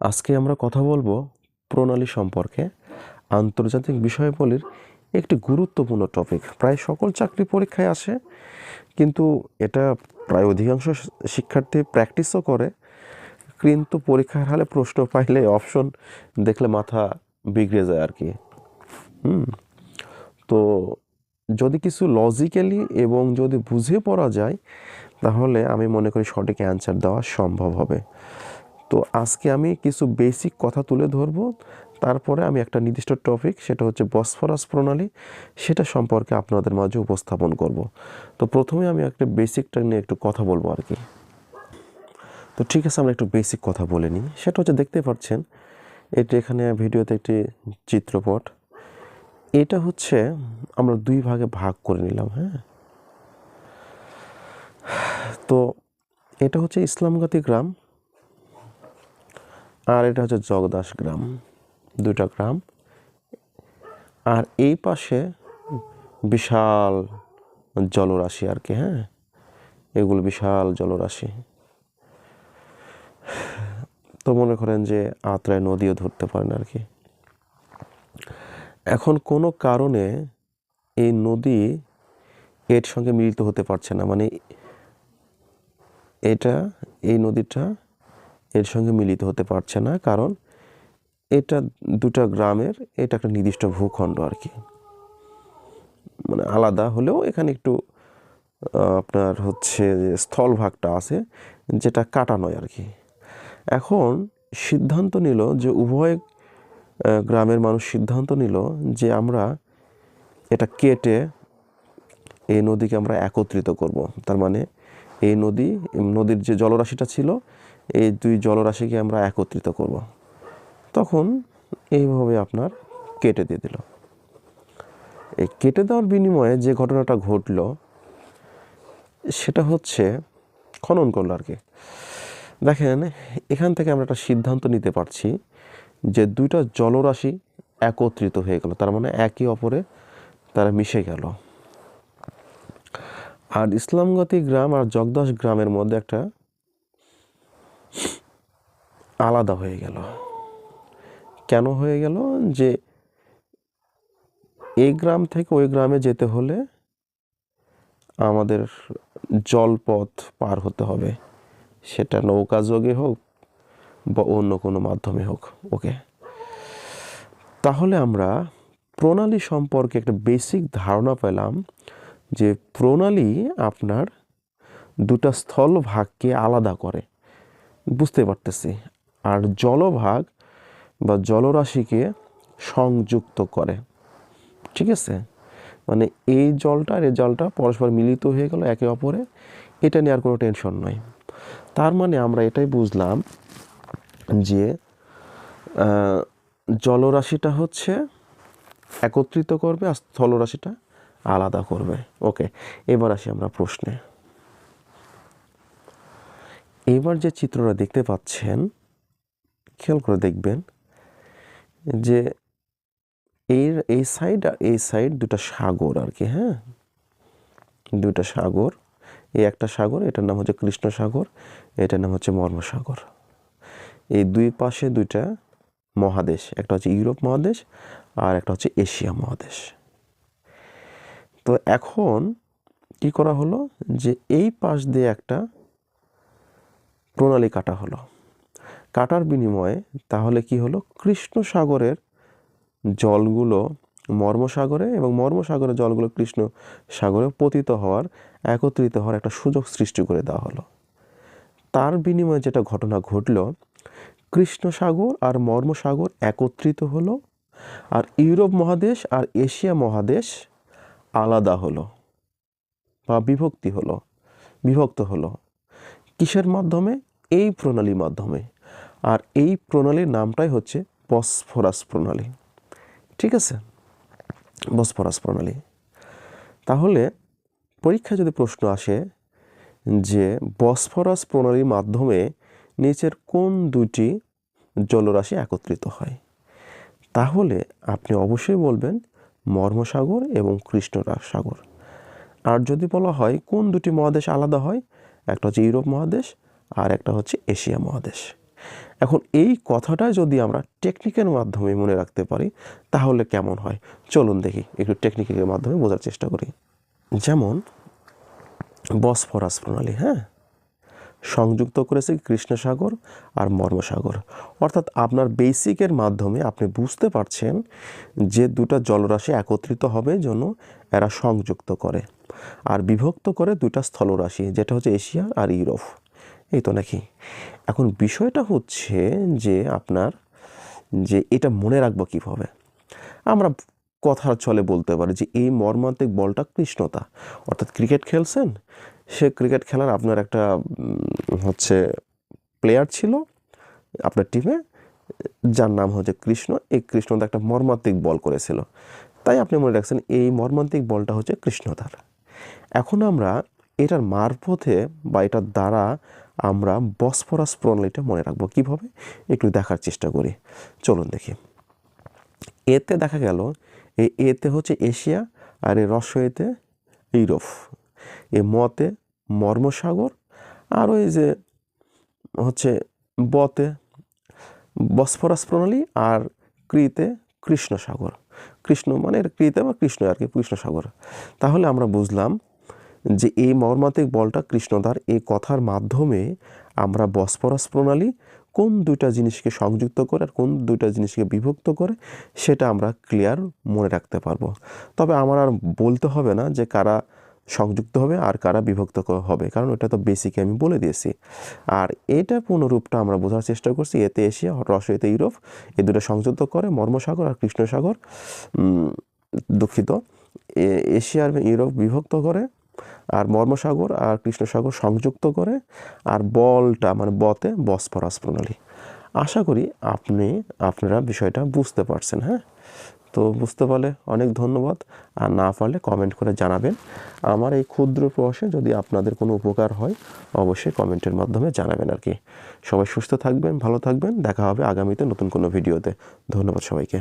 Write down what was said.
আজকে আমরা কথা বলব প্রণালী সম্পর্কে। আন্তর্জাতিক বিষয়াবলীর একটি গুরুত্বপূর্ণ টপিক প্রায় সকল চাকরি পরীক্ষায় আসে, কিন্তু এটা প্রায় অধিকাংশ শিক্ষার্থী প্র্যাকটিসও করে। কিন্তু পরীক্ষার হালে প্রশ্ন পাইলে অপশন দেখলে মাথা বিগড়ে যায় আর কি। হুম। তো যদি কিছু লজিক্যালি এবং যদি বুঝে পড়া যায়, তাহলে আমি মনে করি সঠিক অ্যান্সার দেওয়া সম্ভব হবে। তো আজকে আমি কিছু বেসিক কথা তুলে ধরবো। তারপরে আমি একটা নির্দিষ্ট টপিক সেটা হচ্ছে বসফরাস প্রণালী, সেটা সম্পর্কে আপনাদের মাঝে উপস্থাপন করব। তো প্রথমে আমি একটা বেসিকটা নিয়ে একটু কথা বলব আর কি। তো ঠিক আছে, আমরা একটু বেসিক কথা বলে নিই। সেটা হচ্ছে, দেখতে পাচ্ছেন, এটি এখানে ভিডিওতে একটি চিত্রপট। এটা হচ্ছে, আমরা দুই ভাগে ভাগ করে নিলাম হ্যাঁ? তো এটা হচ্ছে ইসলামগাতি গ্রাম। আর এটা হচ্ছে জগদাস গ্রাম দুটা গ্রাম। আর এই পাশে বিশাল জলরাশি আর কি হ্যাঁ? এগুলো বিশাল জলরাশি। তো মনে করেন যে আত্রায় নদীও ধরতে পারেন আর কি। এখন কোনো কারণে এই নদী এর সঙ্গে মিলিত হতে পারছে না। মানে এটা, এই নদীটা এর সঙ্গে মিলিত হতে পারছে না, কারণ এটা দুটা গ্রামের, এটা একটা নির্দিষ্ট ভূখণ্ড আর কি। মানে আলাদা হলেও এখানে একটু আপনার হচ্ছে যে স্থলভাগটা আছে, যেটা কাটা নয় আর কি। এখন সিদ্ধান্ত নিল যে উভয় গ্রামের মানুষ সিদ্ধান্ত নিল যে আমরা এটা কেটে এই নদীকে আমরা একত্রিত করব। তার মানে এই নদী, নদীর যে জলরাশিটা ছিল এই দুই জলরাশিকে আমরা একত্রিত করব। তখন এইভাবে আপনার কেটে দিয়ে দিল। এই কেটে দেওয়ার বিনিময়ে যে ঘটনাটা ঘটলো, সেটা হচ্ছে খনন করল আর কি। দেখেন, এখান থেকে আমরা একটা সিদ্ধান্ত নিতে পারছি যে দুইটা জলরাশি একত্রিত হয়ে গেল, তার মানে একে অপরে তারা মিশে গেল। আর ইসলামগতি গ্রাম আর জগদাস গ্রামের মধ্যে একটা আলাদা হয়ে গেল। কেন হয়ে গেল? যে এই গ্রাম থেকে ওই গ্রামে যেতে হলে আমাদের জলপথ পার হতে হবে। সেটা নৌকা যোগে হোক বা অন্য কোনো মাধ্যমে হোক, ওকে? তাহলে আমরা প্রণালী সম্পর্কে একটা বেসিক ধারণা পেলাম যে প্রণালী আপনার দুটা স্থলভাগকে আলাদা করে। বুঝতে পারতেছি। আর জলভাগ বা জলরাশিকে সংযুক্ত করে। ঠিক আছে? মানে এই জলটা আর এই জলটা পরস্পর মিলিত হয়ে গেল একে অপরে, এটা নিয়ে আর কোনো টেনশন নয়। তার মানে আমরা এটাই বুঝলাম যে জলরাশিটা হচ্ছে একত্রিত করবে আর স্থলরাশিটা আলাদা করবে। ওকে, এবার আসি আমরা প্রশ্নে। এবার যে চিত্রটা দেখতে পাচ্ছেন খেয়াল করে দেখবেন যে এর, এই সাইড আর এই সাইড দুটা সাগর আর কি হ্যাঁ? দুটা সাগর, এই একটা সাগর, এটার নাম হচ্ছে কৃষ্ণ সাগর, এটার নাম হচ্ছে মর্মসাগর এই দুই পাশে দুইটা মহাদেশ, একটা হচ্ছে ইউরোপ মহাদেশ আর একটা হচ্ছে এশিয়া মহাদেশ। তো এখন কি করা হলো যে এই পাশ দিয়ে একটা প্রণালী কাটা হলো। কাটার বিনিময়ে তাহলে কি হলো? কৃষ্ণ সাগরের জলগুলো মর্মসাগরে এবং মর্মসাগরের জলগুলো কৃষ্ণ সাগরে পতিত হওয়ার, একত্রিত হওয়ার একটা সুযোগ সৃষ্টি করে দেওয়া হলো। তার বিনিময়ে যেটা ঘটনা ঘটলো, কৃষ্ণ সাগর আর মর্মসাগর একত্রিত হলো আর ইউরোপ মহাদেশ আর এশিয়া মহাদেশ আলাদা হলো বা বিভক্তি হলো, বিভক্ত হলো। কিসের মাধ্যমে? এই প্রণালীর মাধ্যমে। আর এই প্রণালীর নামটাই হচ্ছে বসফরাস প্রণালী। ঠিক আছে? বসফরাস প্রণালী। তাহলে পরীক্ষায় যদি প্রশ্ন আসে যে বসফরাস প্রণালীর মাধ্যমে নিচের কোন দুটি জলরাশি একত্রিত হয়, তাহলে আপনি অবশ্যই বলবেন মর্মসাগর এবং কৃষ্ণ সাগর আর যদি বলা হয় কোন দুটি মহাদেশ আলাদা হয়, একটা হচ্ছে ইউরোপ মহাদেশ আর একটা হচ্ছে এশিয়া মহাদেশ। এখন এই কথাটা যদি আমরা টেকনিকের মাধ্যমে মনে রাখতে পারি, তাহলে কেমন হয়? চলুন দেখি, একটু টেকনিকের মাধ্যমে বোঝার চেষ্টা করি। যেমন বসফরাস প্রণালী হ্যাঁ? সংযুক্ত করেছে কৃষ্ণসাগর আর মর্মসাগর। অর্থাৎ আপনার বেসিকের মাধ্যমে আপনি বুঝতে পারছেন যে দুটা জলরাশি একত্রিত হবে জন্য এরা সংযুক্ত করে। আর বিভক্ত করে দুটা স্থলরাশি, যেটা হচ্ছে এশিয়া আর ইউরোপ। এই তো নাকি? এখন বিষয়টা হচ্ছে যে আপনার, যে এটা মনে রাখব কীভাবে? আমরা কথার চলে বলতে পারি যে এই মর্মান্তিক বলটা কৃষ্ণতা। অর্থাৎ ক্রিকেট খেলছেন, সে ক্রিকেট খেলার আপনার একটা হচ্ছে প্লেয়ার ছিল আপনার টিমে যার নাম হচ্ছে কৃষ্ণ। এই কৃষ্ণদা একটা মর্মান্তিক বল করেছিল। তাই আপনি মনে রাখছেন এই মর্মান্তিক বলটা হচ্ছে কৃষ্ণদার এখন আমরা এটার মারফতে বা এটার দ্বারা আমরা বসফরাস প্রণালীটা মনে রাখব। কীভাবে? একটু দেখার চেষ্টা করি। চলুন দেখি। এতে দেখা গেল, এই এতে হচ্ছে এশিয়া আর এই রস্যইতে ইউরোপ। এ মতে মর্মসাগর আর ওই যে হচ্ছে বতে বসফরাস প্রণালী আর কৃতে কৃষ্ণসাগর। কৃষ্ণ মানে কৃতে বা কৃষ্ণ আর কি কৃষ্ণসাগর। তাহলে আমরা বুঝলাম যে এই মর্মান্তিক বলটা কৃষ্ণদার এই কথার মাধ্যমে আমরা বসফরাস প্রণালী কোন দুইটা জিনিসকে সংযুক্ত করে আর কোন দুইটা জিনিসকে বিভক্ত করে সেটা আমরা ক্লিয়ার মনে রাখতে পারব। তবে আমার আর বলতে হবে না যে কারা সংযুক্ত হবে আর কারা বিভক্ত হবে, কারণ ওটা তো বেসিকে আমি বলে দিয়েছি। আর এটা পুনরূপটা আমরা বোঝার চেষ্টা করছি এতে এশিয়া রস এতে ইউরোপ, এ দুটো সংযুক্ত করে মর্মসাগর আর কৃষ্ণসাগর দুঃখিত এশিয়া আর ইউরোপ বিভক্ত করে আর মর্মসাগর আর কৃষ্ণসাগর সংযুক্ত করে আর বলটা মানে বতে বসফরাস প্রণালী। আশা করি আপনি, আপনারা বিষয়টা বুঝতে পারছেন হ্যাঁ? তো বুঝতে পারলে অনেক ধন্যবাদ। আর না পারলে কমেন্ট করে জানাবেন। আমার এই ক্ষুদ্র প্রয়াসে যদি আপনাদের কোনো উপকার হয়, অবশ্যই কমেন্টের মাধ্যমে জানাবেন আর কি। সবাই সুস্থ থাকবেন, ভালো থাকবেন। দেখা হবে আগামীতে নতুন কোনো ভিডিওতে। ধন্যবাদ সবাইকে।